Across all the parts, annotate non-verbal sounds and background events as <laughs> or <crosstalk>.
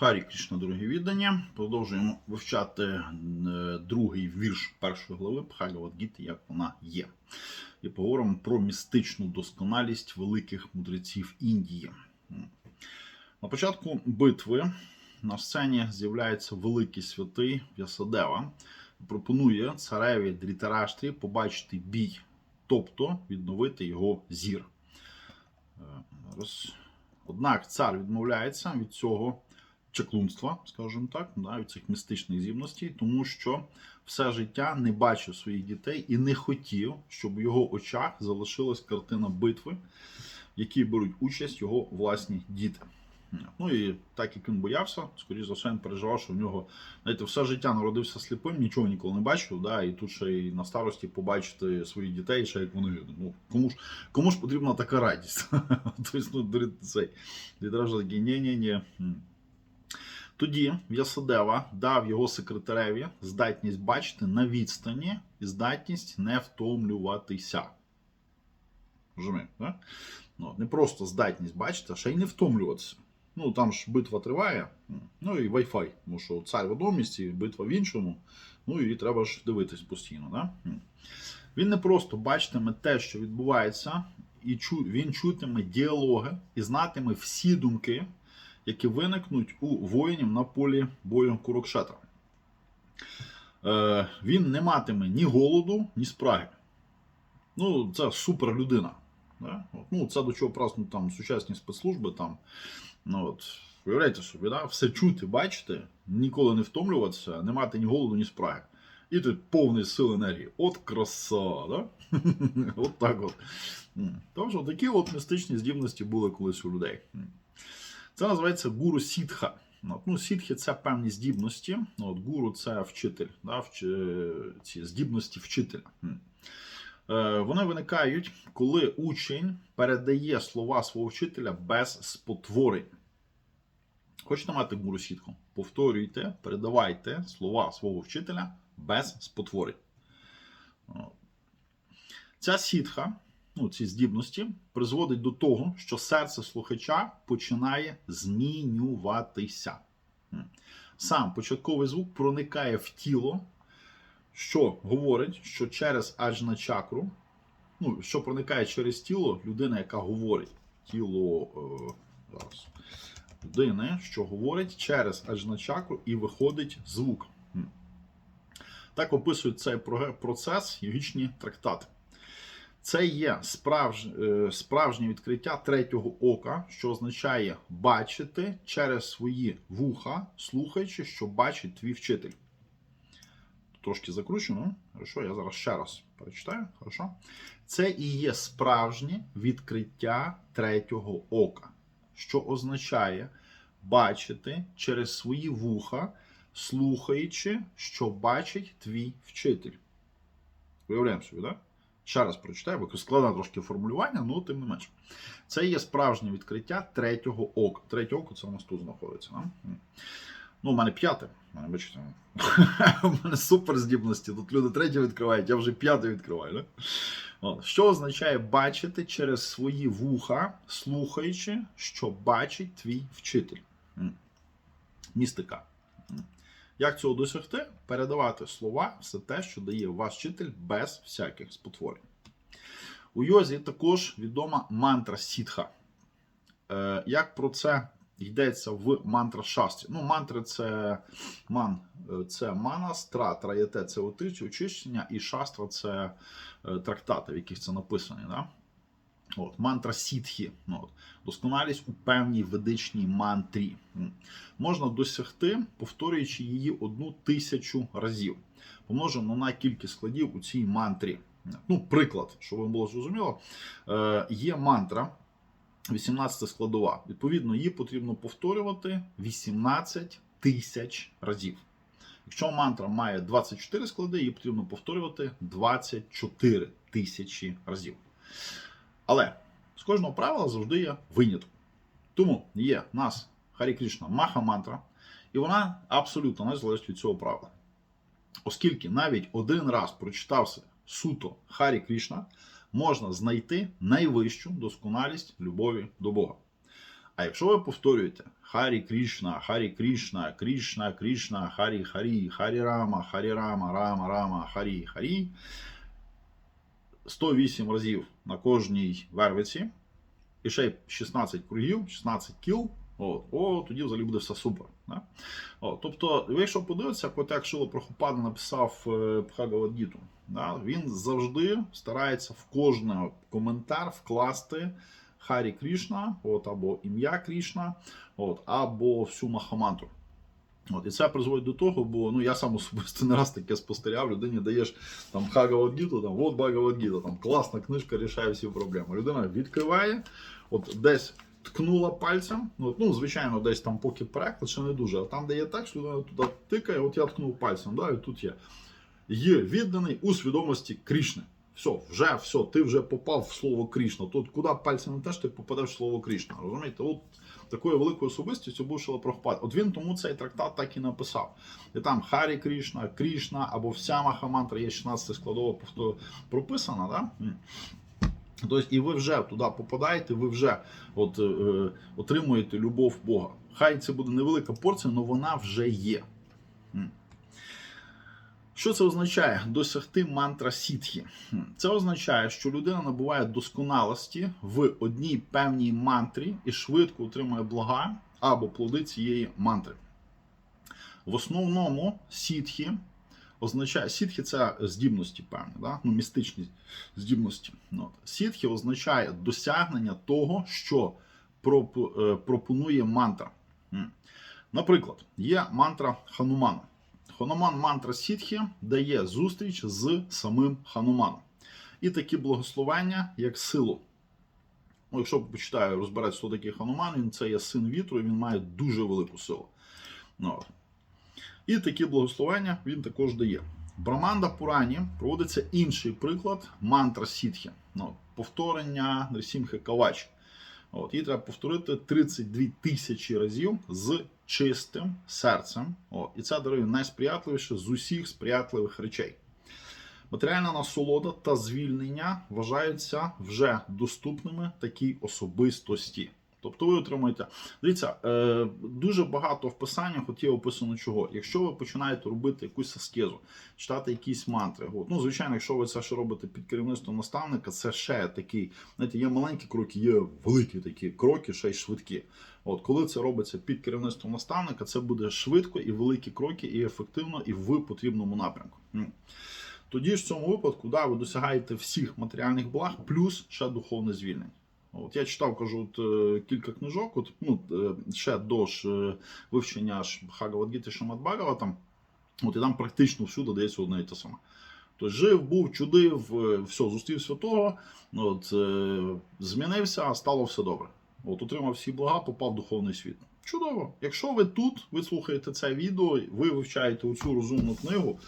Харі Кришна, дорогі віддання. Продовжуємо вивчати е, другий вірш першої глави Бхагавадгіти, як вона є. І поговоримо про містичну досконалість великих мудреців Індії. На початку битви на сцені з'являється великий святий В'ясадева. Пропонує цареві Дрітараштрі побачити бій, тобто відновити його зір. Е, Однак цар відмовляється від цього чаклунства, скажімо так, да, від цих містичних здібностей, тому що все життя не бачив своїх дітей і не хотів, щоб в його очах залишилась картина битви, в якій беруть участь його власні діти. Ну і так як він боявся, скоріш за все, він переживав, що в нього знаєте, все життя народився сліпим, нічого ніколи не бачив, да, і тут ще й на старості побачити своїх дітей, ще як вони. Ну, кому ж кому ж потрібна така радість? <laughs> Тобто, ну, цей відразу такий ні-ні-ні. Тоді В'ясадева дав його секретареві здатність бачити на відстані і здатність не втомлюватися. Розумієте, да? Ну, не просто здатність бачити, а ще й не втомлюватися. Ну, там ж битва триває, ну і Wi-Fi, тому що цар в одному місці, битва в іншому, ну і треба ж дивитись постійно. Да? Він не просто бачитиме те, що відбувається, і чу, він чутиме діалоги і знатиме всі думки, які виникнуть у воїнів на полі бою Курокшетра. Е, він не матиме ні голоду, ні спраги. Ну, це супер людина. Да? Ну, це до чого просто там сучасні спецслужби там. Ну, от, уявляєте собі, да? все чути, бачити, ніколи не втомлюватися, не мати ні голоду, ні спраги. І тут повний сил енергії. От краса, да? <laughs> от так от. Тож, такі от містичні здібності були колись у людей. Це називається гуру сітха. Ну, сітхи це певні здібності. От, гуру це вчитель, да, вч... ці здібності вчителя. Е, Вони виникають, коли учень передає слова свого вчителя без спотворень. Хочете мати гуру сітху? Повторюйте, передавайте слова свого вчителя без спотворень. Ця сітха, ну, ці здібності, призводить до того, що серце слухача починає змінюватися. Сам початковий звук проникає в тіло, що говорить, що через аджна чакру, ну, що проникає через тіло людина, яка говорить. Тіло е, зараз, людини, що говорить через аджна чакру і виходить звук. Так описують цей процес йогічні трактати. Це є справж... е, справжнє відкриття третього ока, що означає бачити через свої вуха, слухаючи, що бачить твій вчитель. Трошки закручено. Хорошо, я зараз ще раз перечитаю. Хорошо. Це і є справжнє відкриття третього ока, що означає бачити через свої вуха, слухаючи, що бачить твій вчитель. Уявляємо собі, так? Ще раз прочитаю, бо складне трошки формулювання, але тим не менш. Це є справжнє відкриття третього ока. Третє око це у нас тут знаходиться. Да? Ну, у мене п'яте. У мене, бачите, <laughs> у мене супер здібності. Тут люди третє відкривають, я вже п'яте відкриваю. Да? Що означає бачити через свої вуха, слухаючи, що бачить твій вчитель? Містика. Як цього досягти? Передавати слова, все те, що дає ваш вчитель без всяких спотворень. У йозі також відома мантра сітха. Е, як про це йдеться в мантра шастрі? Ну, мантри це ман, е, це мана, стра, траяте це очищення, і шастра це е, трактати, в яких це написано. Да? От, мантра сітхі. Ну, от, досконалість у певній ведичній мантрі. Можна досягти, повторюючи її одну тисячу разів. Помножено на кількість складів у цій мантрі. Ну, приклад, щоб вам було зрозуміло, е, є мантра 18 складова. Відповідно, її потрібно повторювати 18 тисяч разів. Якщо мантра має 24 склади, її потрібно повторювати 24 тисячі разів. Але з кожного правила завжди є виняток. Тому є в нас Харі Кришна Маха мантра, і вона абсолютно не залежить від цього правила. Оскільки навіть один раз прочитався суто Харі Кришна, можна знайти найвищу досконалість любові до Бога. А якщо ви повторюєте Харі Крішна, Харі Крішна, Крішна, Крішна, Харі Харі, Харі Рама, Харі Рама, Рама, Рама, Харі Харі 108 разів на кожній вервиці, і ще й 16 кругів, 16 кіл, От, о, тоді взагалі буде все супер. Да? О, тобто, ви якщо подивитися, от як Шило Прохопада написав е, Бхагавадгіту, да? він завжди старається в кожний коментар вкласти Харі Крішна, от, або ім'я Крішна, от, або всю Махамантру. От, і це призводить до того, бо ну я сам особисто не раз таке спостерігав, людині даєш там Бхагавадгіту, там от Бхагавадгіта, там класна книжка рішає всі проблеми. Людина відкриває, от десь ткнула пальцем. Ну, от, ну, звичайно, десь там поки переклад ще не дуже. А там, де є текст, людина туди тикає, от я ткнув пальцем, да, і тут є. Є відданий у свідомості Крішни. Все, вже все, ти вже попав в слово Крішна. Тут куди пальцем не теж ти попадеш в слово Крішна. Розумієте? От такою великою особистістю був Шила Прохопад. От він тому цей трактат так і написав. І там Харі Крішна, Крішна або вся Махамантра є 16 складова прописана. Да? Тобто, і ви вже туди попадаєте, ви вже от, е, е, отримуєте любов Бога. Хай це буде невелика порція, але вона вже є. Що це означає? Досягти мантра сітхі. Це означає, що людина набуває досконалості в одній певній мантрі і швидко отримує блага або плоди цієї мантри. В основному сітхі означає сітхи це здібності певні, да? ну, містичні здібності. Ну, от. Сітхи означає досягнення того, що е, пропонує мантра. Наприклад, є мантра Ханумана. Хануман мантра Сітхі дає зустріч з самим Хануманом. І такі благословення, як силу. Ну, якщо почитаю, розбирати, що такий Хануман, він це є син вітру, і він має дуже велику силу. Ну. І такі благословення він також дає. Браманда Пурані проводиться інший приклад мантра Сітхі. Ну, повторення Нрисімхи Кавач. От, її треба повторити 32 тисячі разів з чистим серцем. О, і це дорогі найсприятливіше з усіх сприятливих речей. Матеріальна насолода та звільнення вважаються вже доступними такій особистості. Тобто ви отримуєте. Дивіться, е, дуже багато в писаннях от є описано чого. Якщо ви починаєте робити якусь аскезу, читати якісь мантри. От, ну, звичайно, якщо ви це ще робите під керівництвом наставника, це ще такий, знаєте, є маленькі кроки, є великі такі кроки, ще й швидкі. От коли це робиться під керівництвом наставника, це буде швидко і великі кроки, і ефективно, і в потрібному напрямку. Тоді ж в цьому випадку да, ви досягаєте всіх матеріальних благ, плюс ще духовне звільнення. От я читав, кажу, от, е, кілька книжок, от, ну, е, ще до ж е, вивчення ж Бхагавадгіти Шамадбагава, там, от, і там практично всюди дається одне і те саме. Тобто жив, був, чудив, все, зустрів святого, от, змінився, стало все добре. От, отримав всі блага, попав в духовний світ. Чудово. Якщо ви тут, ви слухаєте це відео, ви вивчаєте оцю розумну книгу,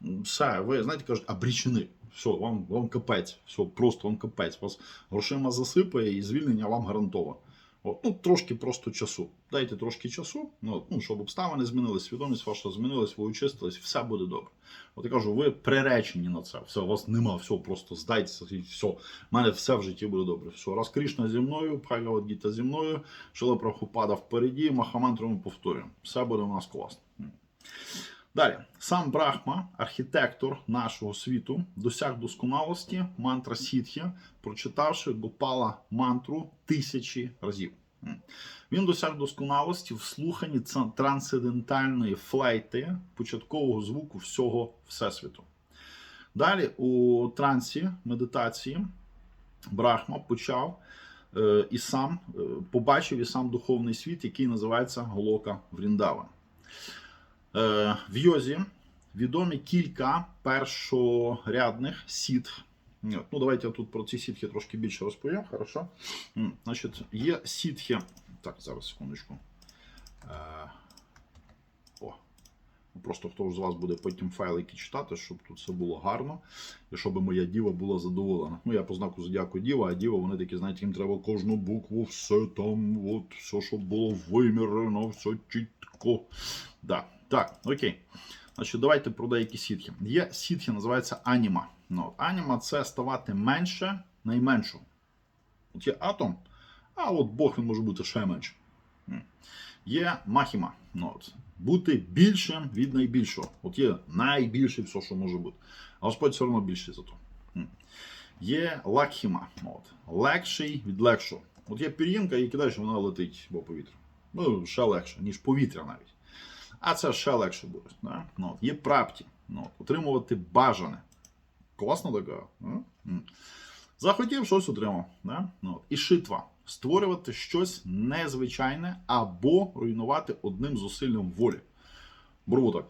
все, ви знаєте, кажуть, обрічені. Все, вам, вам капець, все, просто вам капець. Вас грошима засипає і звільнення вам гарантовано. От, ну, трошки просто часу. Дайте трошки часу, ну, ну, щоб обставини змінились, свідомість ваша змінилась, ви очистились, все буде добре. От я кажу, ви приречені на це. Все, у вас нема, все, просто здайтеся і все. У мене все в житті буде добре. Все, раз Кришна зі мною, Бхагавадгіта зі мною, Шила Прабхупада впереді, Махамантру ми повторюємо. Все буде у нас класно. Далі, сам Брахма, архітектор нашого світу, досяг досконалості мантра Сітхі, прочитавши Гопала мантру тисячі разів. Він досяг досконалості в слуханні трансцендентальної флейти початкового звуку всього Всесвіту. Далі у трансі медитації Брахма почав е, і сам е, побачив і сам духовний світ, який називається Голока Вріндава. Е, в йозі відомі кілька першорядних сітх. Ну, давайте я тут про ці сітхи трошки більше розповім. Хорошо? Значить, є сітхи. Так, зараз секундочку. Е, О. Ну, Просто хто ж з вас буде потім файлики читати, щоб тут все було гарно, і щоб моя діва була задоволена. Ну, я по знаку зодіаку діва, а діва, вони такі, знаєте, їм треба кожну букву, все там, от, все, щоб було вимірено, все чітко. Да. Так, окей. Значить, давайте про деякі сітхи. Є сітхи, називається аніма. Ну, аніма це ставати менше найменшого. От є атом, а от Бог він може бути ще менше. Є махіма. Ну, от. Бути більшим від найбільшого. От є найбільше все, що може бути. А Господь все одно більший за то. Є лакхіма. Ну, От. Легший від легшого. От є пір'їнка і кидаєш, вона летить по повітрю. Ну, ще легше, ніж повітря навіть. А це ще легше буде. Да? Ну, от. Є прапті. Ну, от. Отримувати бажане. Класно така. Захотів, щось отримав. Да? Ну, от. І шитва. Створювати щось незвичайне або руйнувати одним зусиллям волі. Беру так.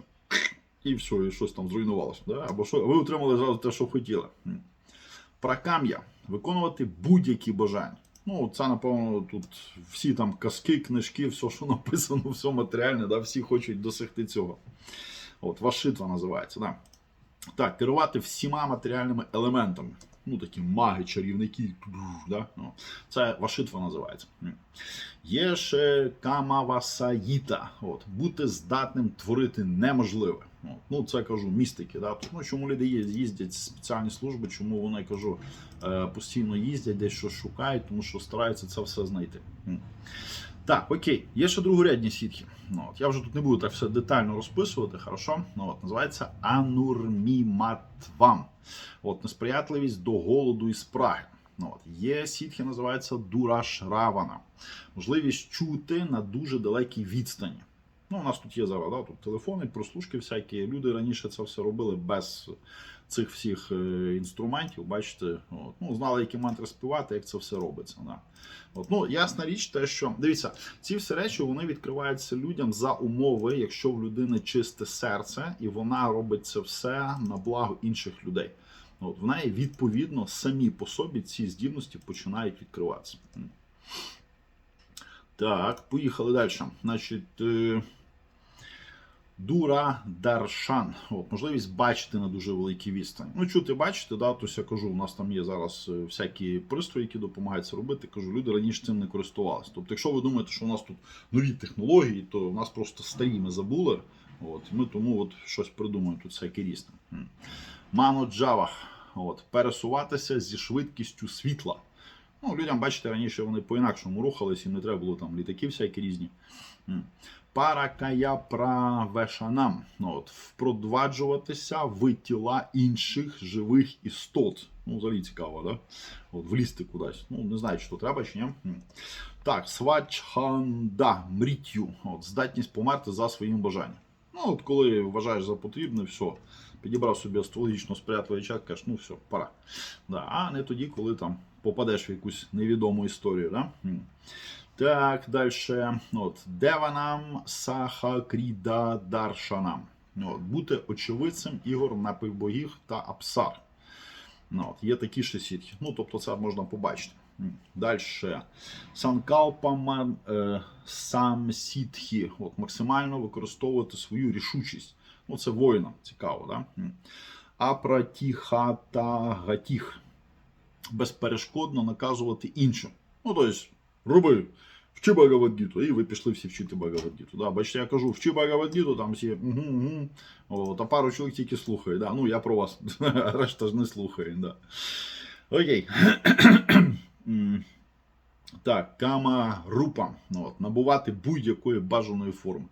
І все, і щось там зруйнувалося. Да? Або що, ви отримали зразу те, що хотіли. Пракам'я. Виконувати будь-які бажання. Ну, це, напевно, тут всі там казки, книжки, все, що написано, все матеріальне, да? всі хочуть досягти цього. От, вашитва називається. Да? Так, керувати всіма матеріальними елементами. Ну, такі маги, чарівники. Да? Ну, це вашитва називається. Є ще камавасаїта. От, бути здатним творити неможливе. Ну, це кажу, містики. Да? Ну, чому люди їздять спеціальні служби, чому вони кажу, е, постійно їздять, десь щось шукають, тому що стараються це все знайти. Так, окей, є ще другорядні сітхи. Ну, от, я вже тут не буду так все детально розписувати, хорошо? Ну, от, називається анурміматвам. От, несприятливість до голоду і спраги. Ну, от, є сітхи, називається дурашравана. Можливість чути на дуже далекій відстані. Ну, у нас тут є зараз да, тут телефони, прослушки всякі. Люди раніше це все робили без цих всіх е, інструментів. Бачите, от, ну, знали, які мантри співати, як це все робиться. Да. От, ну, ясна річ, те, що дивіться, ці всі речі вони відкриваються людям за умови, якщо в людини чисте серце, і вона робить це все на благо інших людей. От, в неї відповідно самі по собі ці здібності починають відкриватися. Так, поїхали далі. Значить, е, Дура Даршан. От, можливість бачити на дуже великій відстані. Ну, чути, бачите, да, то я кажу, у нас там є зараз е, всякі пристрої, які допомагають це робити. Кажу, люди раніше цим не користувалися. Тобто, якщо ви думаєте, що у нас тут нові технології, то у нас просто старі ми забули. От, ми тому от щось придумаємо тут всяке різне. Мано Джавах. От, пересуватися зі швидкістю світла. Ну, людям, бачите, раніше вони по-інакшому рухались, їм не треба було там літаки всякі різні. М. Паракая правешанам. Ну, от, впроваджуватися в тіла інших живих істот. Ну, взагалі цікаво, да? От, влізти кудись. Ну, не знаю, то треба, чи ні. Так, свачханда, мрітю. От, здатність померти за своїм бажанням. Ну, от коли вважаєш за потрібне, все. Підібрав собі астрологічно сприятливий час, кажеш, ну все, пора. Да, а не тоді, коли там попадеш в якусь невідому історію. Да? Так, далі. От, Деванам Сахакріда Даршанам. От, бути очевидцем ігор напівбогів та апсар. От, є такі ще сітки. Ну, тобто це можна побачити. Далі. Санкалпаман е, самсітхі. От, максимально використовувати свою рішучість. Ну, це воїнам цікаво, да? Апратіхатагатіх. Безперешкодно наказувати іншим. Ну, тобто, роби, вчи Багавадгіту, і ви пішли всі вчити Багавадгіту. Да, бачите, я кажу, вчи Багавадгіту, там всі угу, угу. О, та пару чоловік тільки слухає. Да. Ну, я про вас. <laughs> Решта ж не слухає. Да. Окей. <clears throat> Так, кама група. Ну, от, набувати будь-якої бажаної форми.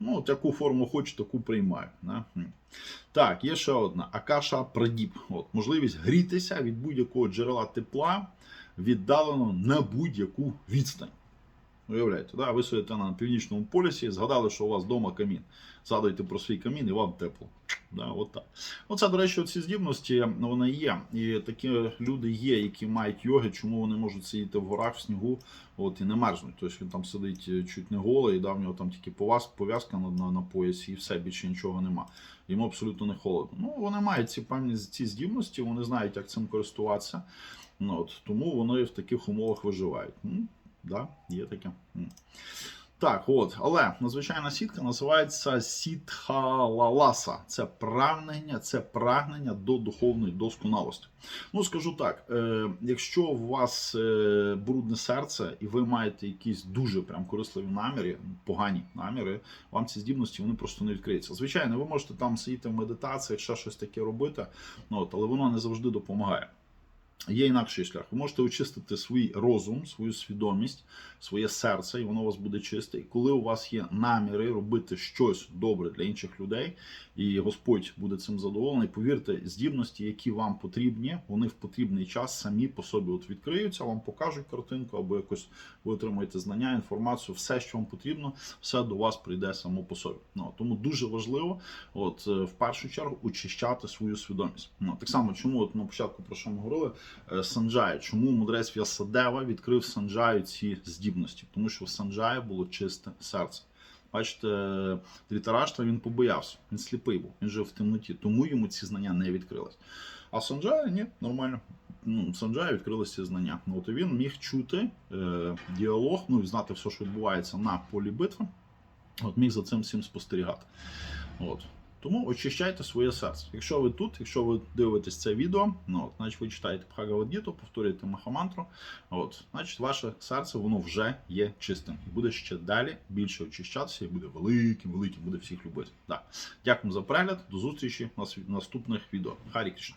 Ну, от яку форму хочу, таку приймаю. Да? Так, є ще одна. Акаша Прадіп. От, можливість грітися від будь-якого джерела тепла віддалено на будь-яку відстань. Уявляєте, да? ви сидите на північному полюсі, згадали, що у вас вдома камін. Згадуєте про свій камін і вам тепло. Да, от так. Оце, до речі, ці здібності вони є. І такі люди є, які мають йоги, чому вони можуть сидіти в горах в снігу от, і не мерзнуть. Тобто він там сидить е, чуть не голий, да, в нього там тільки пов'язка на, на, на поясі і все, більше нічого нема. Йому абсолютно не холодно. Ну, вони мають ці певні ці здібності, вони знають, як цим користуватися. Ну, от, тому вони в таких умовах виживають. М, да, є таке. Так, от, але надзвичайна сітка називається сітхалаласа. Це прагнення, це прагнення до духовної досконалості. Ну, скажу так: е, якщо у вас е, брудне серце, і ви маєте якісь дуже прям корисливі наміри, погані наміри, вам ці здібності вони просто не відкриються. Звичайно, ви можете там сидіти в медитаціях, ще щось таке робити, ну, от, але воно не завжди допомагає. Є інакший шлях. Ви можете очистити свій розум, свою свідомість, своє серце, і воно у вас буде чисте. І коли у вас є наміри робити щось добре для інших людей, і Господь буде цим задоволений, повірте, здібності, які вам потрібні, вони в потрібний час самі по собі от відкриються, вам покажуть картинку, або якось ви отримаєте знання, інформацію, все, що вам потрібно, все до вас прийде само по собі. Ну тому дуже важливо, от е, в першу чергу, очищати свою свідомість. Ну так само, чому от на початку про що ми говорили, е, Санджай, чому мудрець В'ясадева відкрив Санджаю ці здібності, тому що в Санджая було чисте серце. Бачите, Дрітараштра він побоявся, він сліпий був, він жив в темноті, тому йому ці знання не відкрились. А Санджая ні, нормально. Ну, Санджая відкрилися ці знання. Ну, от він міг чути е, діалог, ну і знати все, що відбувається на полі битви. От міг за цим всім спостерігати. От. Тому очищайте своє серце. Якщо ви тут, якщо ви дивитесь це відео, ну, от, значить ви читаєте Бхагавадгіту, повторюєте Махамантру, от, значить ваше серце воно вже є чистим. І буде ще далі більше очищатися і буде великим, великим, буде всіх любити. Так. Дякую за перегляд, до зустрічі на наступних відео. Харі Кришна.